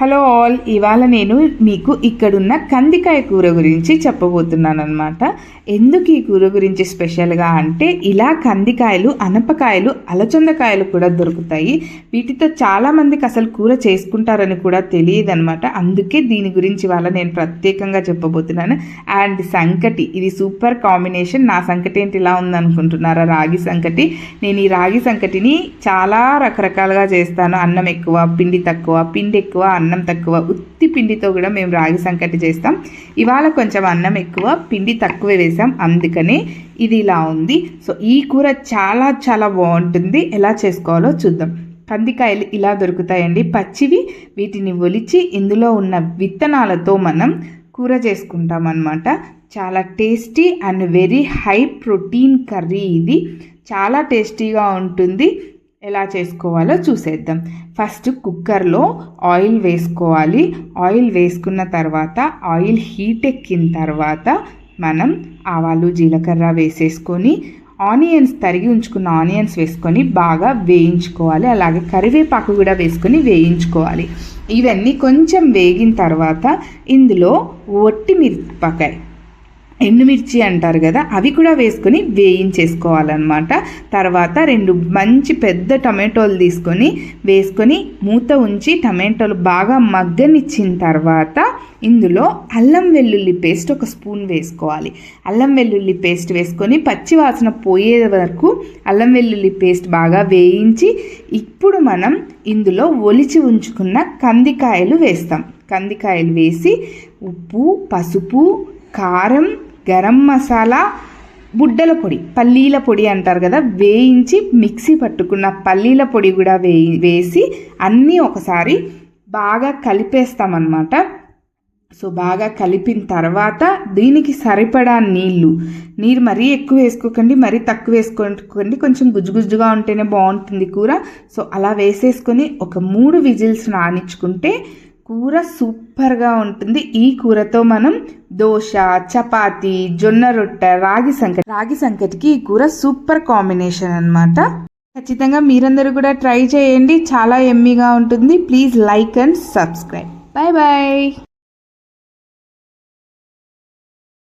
Hello all ఇవాళ నేను మీకు ఇక్కడున్న కందికాయ కూర గురించి చెప్పబోతున్నాను అనమాట ఎందుకు ఈ కూర గురించి స్పెషల్గా అంటే ఇలా కందికాయలు అనపకాయలు అలచందకాయలు కూడా దొరుకుతాయి. వీటితో చాలామందికి అసలు కూర చేసుకుంటారని కూడా తెలియదు అనమాట అందుకే దీని గురించి ఇవాళ నేను ప్రత్యేకంగా చెప్పబోతున్నాను. అండ్ సంకటి ఇది సూపర్ కాంబినేషన్. నా సంకటి ఏంటి ఇలా ఉందనుకుంటున్నారా? రాగి సంకటి. నేను ఈ రాగి సంకటిని చాలా రకరకాలుగా చేస్తాను. అన్నం ఎక్కువ పిండి తక్కువ పిండి ఎక్కువ అన్నం అన్నం తక్కువ ఉత్తి పిండితో కూడా మేము రాగి సంకటి చేస్తాం. ఇవాళ కొంచెం అన్నం ఎక్కువ పిండి తక్కువ వేసాం అందుకనే ఇది ఇలా ఉంది. సో ఈ కూర చాలా చాలా బాగుంటుంది. ఎలా చేసుకోవాలో చూద్దాం. కందికాయలు ఇలా దొరుకుతాయండి. పచ్చివి వీటిని ఒలిచి ఇందులో ఉన్న విత్తనాలతో మనం కూర చేసుకుంటాం అన్నమాట. చాలా tasty and very high protein curry ఇది. చాలా టేస్టీగా ఉంటుంది. ఎలా చేసుకోవాలో చూసేద్దాం. ఫస్ట్ కుక్కర్లో ఆయిల్ వేసుకోవాలి. ఆయిల్ వేసుకున్న తర్వాత ఆయిల్ హీట్ ఎక్కిన తర్వాత మనం ఆవాలు జీలకర్ర వేసేసుకొని ఆనియన్స్ తరిగి ఉంచుకున్న ఆనియన్స్ వేసుకొని బాగా వేయించుకోవాలి. అలాగే కరివేపాకు కూడా వేసుకొని వేయించుకోవాలి. ఇవన్నీ కొంచెం వేగిన తర్వాత ఇందులో ఒట్టి మిరపకాయ ఎండుమిర్చి అంటారు కదా అవి కూడా వేసుకొని వేయించేసుకోవాలన్నమాట. తర్వాత రెండు మంచి పెద్ద టమాటోలు తీసుకొని వేసుకొని మూత ఉంచి టమాటోలు బాగా మగ్గనిచ్చిన తర్వాత ఇందులో అల్లం వెల్లుల్లి పేస్ట్ ఒక స్పూన్ వేసుకోవాలి. అల్లం వెల్లుల్లి పేస్ట్ వేసుకొని పచ్చి వాసన పోయే వరకు అల్లం వెల్లుల్లి పేస్ట్ బాగా వేయించి ఇప్పుడు మనం ఇందులో ఒలిచి ఉంచుకున్న కందికాయలు వేస్తాం. కందికాయలు వేసి ఉప్పు పసుపు కారం గరం మసాలా బుడ్డల పొడి పల్లీల పొడి అంటారు కదా వేయించి మిక్సీ పట్టుకున్న పల్లీల పొడి కూడా వేయి వేసి అన్నీ ఒకసారి బాగా కలిపేస్తామన్నమాట. సో బాగా కలిపిన తర్వాత దీనికి సరిపడా నీళ్ళు. నీరు మరీ ఎక్కువ వేసుకోకండి మరీ తక్కువ వేసుకోకండి కొంచెం గుజ్జుగుజ్జుగా ఉంటేనే బాగుంటుంది కూర. సో అలా వేసేసుకొని ఒక మూడు విజిల్స్ నానించుకుంటే కూర సూపర్గా ఉంటుంది. ఈ కూరతో మనం దోశ చపాతి జొన్న రొట్టె రాగి సంకటి రాగి సంకటికి ఈ కూర సూపర్ కాంబినేషన్ అనమాట ఖచ్చితంగా మీరందరూ కూడా ట్రై చేయండి. చాలా ఎమ్మీగా ఉంటుంది. Please like and subscribe. Bye bye